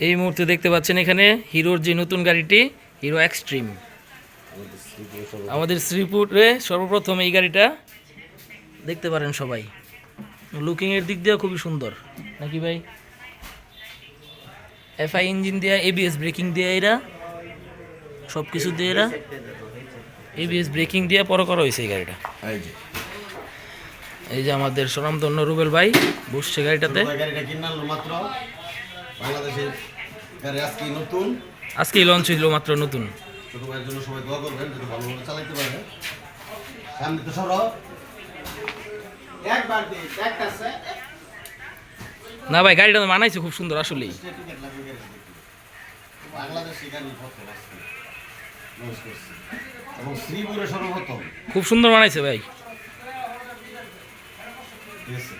এই মুহূর্তে দেখতে পাচ্ছেন এখানে হিরোর যে নতুন গাড়িটি হিরো এক্সট্রিম আমাদের শ্রীপুরে সর্বপ্রথম এই গাড়িটা দেখতে পারেন সবাই। লুকিংয়ের দিক দিয়েও খুবই সুন্দর। নাকি ভাই? এফআই ইঞ্জিন দিয়ে এবিএস ব্রেকিং দিয়ে এরা। সব কিছু দিয়ে এরা। এবিএস ব্রেকিং দিয়ে পর করা হয়েছে এই গাড়িটা। এই যে। আমাদের স্বনামধন্য রুবেল ভাই বসছে গাড়িটাতে। গাড়ি আজকে নতুন। আজকেই লঞ্চ হইল মাত্র নতুন। ছোট ভাইয়ের জন্য সবাই দোয়া করবেন যদি ভালোভাবে চালাইতে পারে। সামনে তো সরো। একবার দিই দেখতেছে না ভাই গাড়িটা তো মানাইছে খুব সুন্দর আসলেই। খুব সুন্দর মানাইছে ভাই। ঠিক আছে।